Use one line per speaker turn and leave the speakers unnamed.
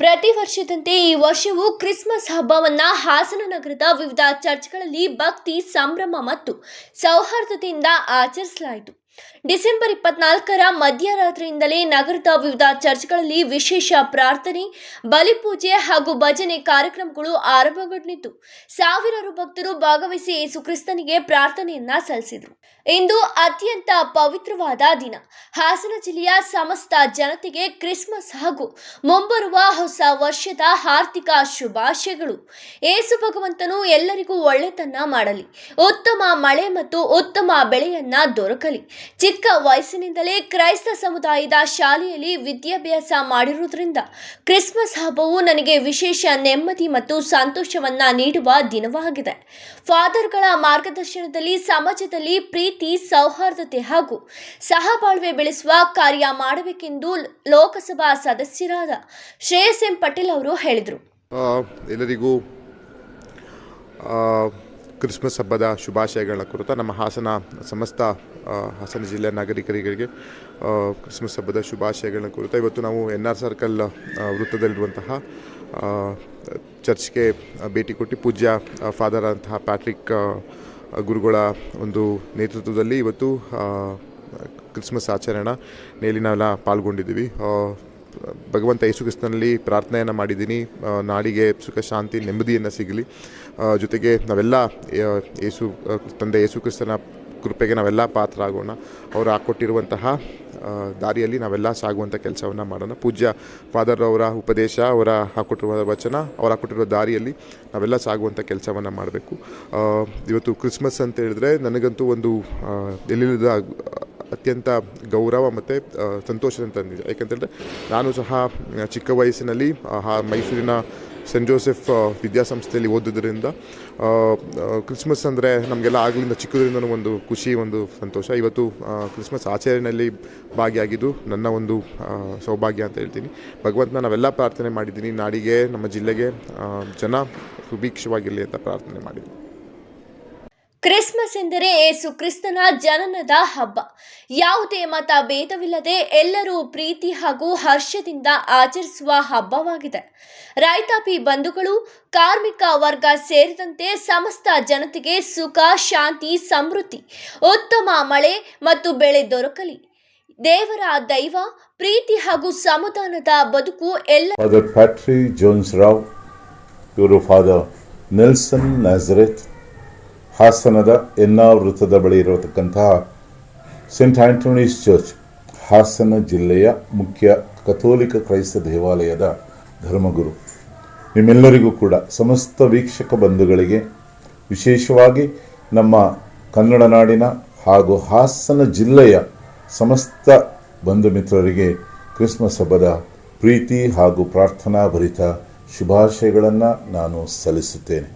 ಪ್ರತಿ ವರ್ಷದಂತೆ ಈ ವರ್ಷವೂ ಕ್ರಿಸ್ಮಸ್ ಹಬ್ಬವನ್ನ ಹಾಸನ ನಗರದ ವಿವಿಧ ಚರ್ಚ್ಗಳಲ್ಲಿ ಭಕ್ತಿ ಸಂಭ್ರಮ ಮತ್ತು ಸೌಹಾರ್ದತೆಯಿಂದ ಆಚರಿಸಲಾಯಿತು. ಡಿಸೆಂಬರ್ ಇಪ್ಪತ್ನಾಲ್ಕರ ಮಧ್ಯರಾತ್ರಿಯಿಂದಲೇ ನಗರದ ವಿವಿಧ ಚರ್ಚ್ಗಳಲ್ಲಿ ವಿಶೇಷ ಪ್ರಾರ್ಥನೆ ಬಲಿಪೂಜೆ ಹಾಗೂ ಭಜನೆ ಕಾರ್ಯಕ್ರಮಗಳು ಆರಂಭಗೊಂಡಿತು ಸಾವಿರಾರು ಭಕ್ತರು ಭಾಗವಹಿಸಿ ಯೇಸುಕ್ರಿಸ್ತನಿಗೆ ಪ್ರಾರ್ಥನೆಯನ್ನ ಸಲ್ಲಿಸಿದರು. ಇಂದು ಅತ್ಯಂತ ಪವಿತ್ರವಾದ ದಿನ. ಹಾಸನ ಜಿಲ್ಲೆಯ ಸಮಸ್ತ ಜನತೆಗೆ ಕ್ರಿಸ್ಮಸ್ ಹಾಗೂ ಮುಂಬರುವ ಹೊಸ ವರ್ಷದ ಆರ್ಥಿಕ ಶುಭಾಶಯಗಳು. ಏಸು ಭಗವಂತನು ಎಲ್ಲರಿಗೂ ಒಳ್ಳೆತನ ಮಾಡಲಿ. ಉತ್ತಮ ಮಳೆ ಮತ್ತು ಉತ್ತಮ ಬೆಳೆಯನ್ನ ದೊರಕಲಿ. ಚಿಕ್ಕ ವಯಸ್ಸಿನಿಂದಲೇ ಕ್ರೈಸ್ತ ಸಮುದಾಯದ ಶಾಲೆಯಲ್ಲಿ ವಿದ್ಯಾಭ್ಯಾಸ ಮಾಡಿರುವುದರಿಂದ ಕ್ರಿಸ್ಮಸ್ ಹಬ್ಬವು ನನಗೆ ವಿಶೇಷ ನೆಮ್ಮದಿ ಮತ್ತು ಸಂತೋಷವನ್ನು ನೀಡುವ ದಿನವಾಗಿದೆ. ಫಾದರ್ಗಳ ಮಾರ್ಗದರ್ಶನದಲ್ಲಿ ಸಮಾಜದಲ್ಲಿ ಪ್ರೀತಿ, ಸೌಹಾರ್ದತೆ ಹಾಗೂ ಸಹಬಾಳ್ವೆ ಬೆಳೆಸುವ ಕಾರ್ಯ ಮಾಡಬೇಕೆಂದು ಲೋಕಸಭಾ ಸದಸ್ಯರಾದ ಶ್ರೇಯಸ್ ಎಂ ಪಟೇಲ್ ಅವರು ಹೇಳಿದರು.
ಎಲ್ಲರಿಗೂ ಕ್ರಿಸ್ಮಸ್ ಹಬ್ಬದ ಶುಭಾಶಯಗಳ ಕುರಿತ ನಮ್ಮ ಹಾಸನ ಸಮಸ್ತ ಹಾಸನ ಜಿಲ್ಲೆಯ ನಾಗರಿಕರಿಗೆ ಕ್ರಿಸ್ಮಸ್ ಹಬ್ಬದ ಶುಭಾಶಯಗಳನ್ನ ಕುರಿತ ಇವತ್ತು ನಾವು ಎನ್ ಆರ್ ಸರ್ಕಲ್ ವೃತ್ತದಲ್ಲಿರುವಂತಹ ಚರ್ಚ್ಗೆ ಭೇಟಿ ಕೊಟ್ಟು ಪೂಜ್ಯ ಫಾದರ್ ಅಂತಹ ಪ್ಯಾಟ್ರಿಕ್ ಗುರುಗಳ ಒಂದು ನೇತೃತ್ವದಲ್ಲಿ ಇವತ್ತು ಕ್ರಿಸ್ಮಸ್ ಆಚರಣೆಯಲ್ಲಿ ನಾವೆಲ್ಲ ಪಾಲ್ಗೊಂಡಿದ್ದೀವಿ. ಭಗವಂತ ಯೇಸು ಕ್ರಿಸ್ತನಲ್ಲಿ ಪ್ರಾರ್ಥನೆಯನ್ನು ಮಾಡಿದ್ದೀನಿ. ನಾಡಿಗೆ ಸುಖ, ಶಾಂತಿ, ನೆಮ್ಮದಿಯನ್ನು ಸಿಗಲಿ. ಜೊತೆಗೆ ನಾವೆಲ್ಲ ಯೇಸು ತಂದೆ ಯೇಸು ಕ್ರಿಸ್ತನ ಕೃಪೆಗೆ ನಾವೆಲ್ಲ ಪಾತ್ರ ಆಗೋಣ ಅವರು ಹಾಕ್ಕೊಟ್ಟಿರುವಂತಹ ದಾರಿಯಲ್ಲಿ ನಾವೆಲ್ಲ ಸಾಗುವಂಥ ಕೆಲಸವನ್ನು ಮಾಡೋಣ. ಪೂಜ್ಯ ಫಾದರ್ ಅವರ ಉಪದೇಶ, ಅವರ ಹಾಕ್ಕೊಟ್ಟಿರುವ ವಚನ, ಅವ್ರು ಹಾಕ್ಕೊಟ್ಟಿರುವ ದಾರಿಯಲ್ಲಿ ನಾವೆಲ್ಲ ಸಾಗುವಂಥ ಕೆಲಸವನ್ನು ಮಾಡಬೇಕು. ಇವತ್ತು ಕ್ರಿಸ್ಮಸ್ ಅಂತ ಹೇಳಿದ್ರೆ ನನಗಂತೂ ಒಂದು ಎಲ್ಲಿಲ್ಲದ ಅತ್ಯಂತ ಗೌರವ ಮತ್ತು ಸಂತೋಷದ ತಂದಿದೆ ಯಾಕೆಂತೇಳಿದ್ರೆ, ನಾನು ಸಹ ಚಿಕ್ಕ ವಯಸ್ಸಿನಲ್ಲಿ ಮೈಸೂರಿನ ಸೆಂಟ್ ಜೋಸೆಫ್ ವಿದ್ಯಾಸಂಸ್ಥೆಯಲ್ಲಿ ಓದಿದ್ರಿಂದ ಕ್ರಿಸ್ಮಸ್ ಅಂದರೆ ನಮಗೆಲ್ಲ ಆಗಲಿಂದ ಚಿಕ್ಕದ್ರಿಂದ ಒಂದು ಖುಷಿ, ಒಂದು ಸಂತೋಷ. ಇವತ್ತು ಕ್ರಿಸ್ಮಸ್ ಆಚರಣೆಯಲ್ಲಿ ಭಾಗಿಯಾಗಿದ್ದು ನನ್ನ ಒಂದು ಸೌಭಾಗ್ಯ ಅಂತ ಹೇಳ್ತೀನಿ. ಭಗವಂತನ ನಾವೆಲ್ಲ ಪ್ರಾರ್ಥನೆ ಮಾಡಿದ್ದೀನಿ. ನಾಡಿಗೆ, ನಮ್ಮ ಜಿಲ್ಲೆಗೆ ಜನ ಸುಭೀಕ್ಷವಾಗಿರಲಿ ಅಂತ ಪ್ರಾರ್ಥನೆ ಮಾಡಿದ್ದೀನಿ.
ಕ್ರಿಸ್ಮಸ್ ಎಂದರೆ ಏಸು ಕ್ರಿಸ್ತನ ಜನನದ ಹಬ್ಬ. ಯಾವುದೇ ಮತ ಭೇದವಿಲ್ಲದೆ ಎಲ್ಲರೂ ಪ್ರೀತಿ ಹಾಗೂ ಹರ್ಷದಿಂದ ಆಚರಿಸುವ ಹಬ್ಬವಾಗಿದೆ. ರೈತಾಪಿ ಬಂಧುಗಳು, ಕಾರ್ಮಿಕ ವರ್ಗ ಸೇರಿದಂತೆ ಸಮಸ್ತ ಜನತೆಗೆ ಸುಖ, ಶಾಂತಿ, ಸಮೃದ್ಧಿ, ಉತ್ತಮ ಮಳೆ ಮತ್ತು ಬೆಳೆ ದೊರಕಲಿ. ದೇವರ ದೈವ, ಪ್ರೀತಿ ಹಾಗೂ ಸಮುದಾನದ ಬದುಕು ಎಲ್ಲ
ಹಾಸನದ ಎನ್ನಾ ವೃತ್ತದ ಬಳಿ ಇರತಕ್ಕಂತಹ ಸೆಂಟ್ ಆಂಟೋನೀಸ್ ಚರ್ಚ್ ಹಾಸನ ಜಿಲ್ಲೆಯ ಮುಖ್ಯ ಕಥೋಲಿಕ ಕ್ರೈಸ್ತ ದೇವಾಲಯದ ಧರ್ಮಗುರು. ನಿಮ್ಮೆಲ್ಲರಿಗೂ ಕೂಡ ಸಮಸ್ತ ವೀಕ್ಷಕ ಬಂಧುಗಳಿಗೆ ವಿಶೇಷವಾಗಿ ನಮ್ಮ ಕನ್ನಡ ನಾಡಿನ ಹಾಗೂ ಹಾಸನ ಜಿಲ್ಲೆಯ ಸಮಸ್ತ ಬಂಧು ಮಿತ್ರರಿಗೆ ಕ್ರಿಸ್ಮಸ್ ಹಬ್ಬದ ಪ್ರೀತಿ ಹಾಗೂ ಪ್ರಾರ್ಥನಾ ಭರಿತ ಶುಭಾಶಯಗಳನ್ನು ನಾನು ಸಲ್ಲಿಸುತ್ತೇನೆ.